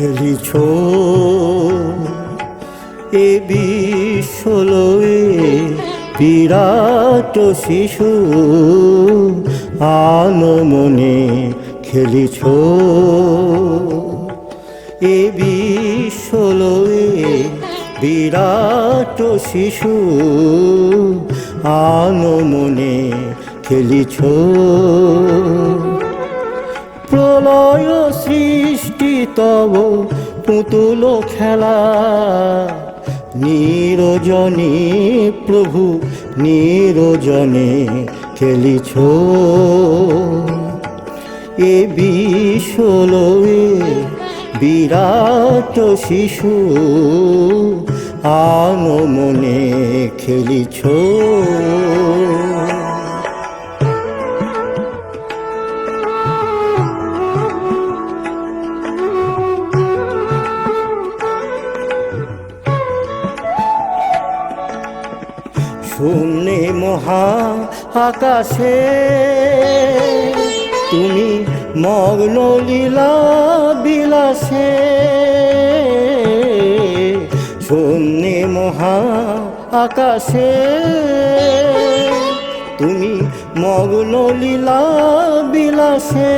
খেলিছ? এ বিশ্বলয়ে বিরাট শিশু, আলো মনে খেলিছ? এ বিশ্বলয়ে বিরাট শিশু, আলো মনে খেলিছ? প্রলয় সৃষ্টি তব পুতুল খেলা। নিরজনে প্রভু, নিরজনে খেলিছ। এ বিশ্বলয়ে বিরাট শিশু আনো মনে খেলিছ। শূন্যে মহা আকাশে তুমি মগ্ন লীলা বিলাসে। শূন্যে মহা আকাশে তুমি মগ্ন লীলা বিলাসে।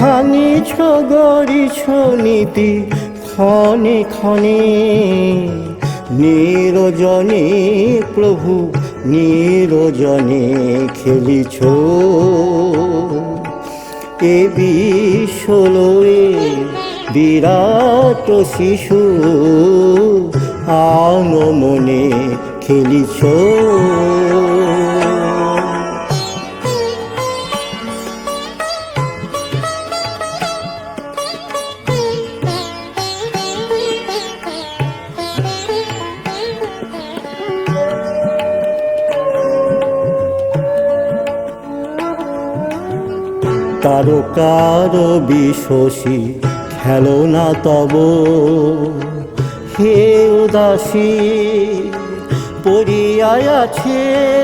ভাঙিছ গড়িছ নীতি ক্ষণে ক্ষণে। নিরজনে প্রভু নিরজনে খেলিছ। এ বিশ্বলয়ে বিরাট শিশু আনমনে খেলিছ। কারও কারও বিশ্বসী খেলো না তব। হে উদাসী পড়িয়ায় আছে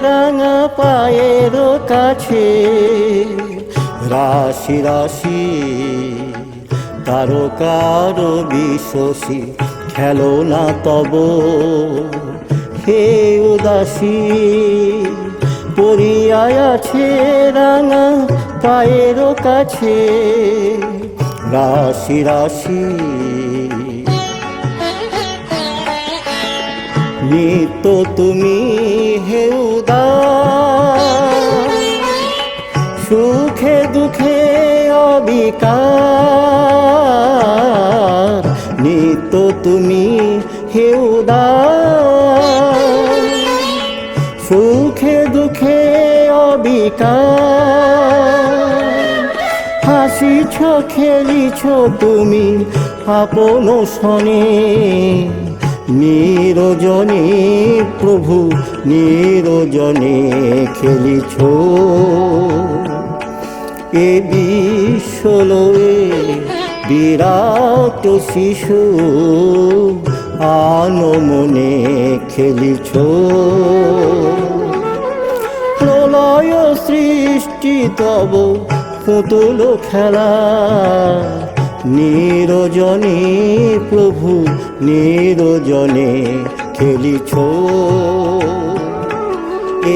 রাঙা পায়ের কাছে। রাশি রাশি, কারও কারও বিশ্বসী খেলো না তব। হে উদাসী পড়িয়ায় আছে রাঙা পায়ের কাছে। রাশি রাশি। নিত তুমি হে উদার সুখে দুঃখে অবিকার। নিত তুমি হে উদার সুখে দুঃখে অবিকার। হাসিছ খেলিছ তুমি আপন শনে। নিরজনে প্রভু, নিরজনে খেলিছ। এ বিশ্বলয়ে বিরাট শিশু, আনো মনে খেলিছ। প্রলয় সৃষ্টি তব পুতুল খেলা। নিরজনে প্রভু নিরজনে খেলিছ।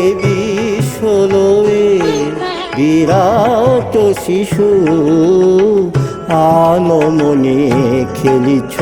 এ বিশ্বলয়ে বিরাট শিশু আনমনে খেলিছ।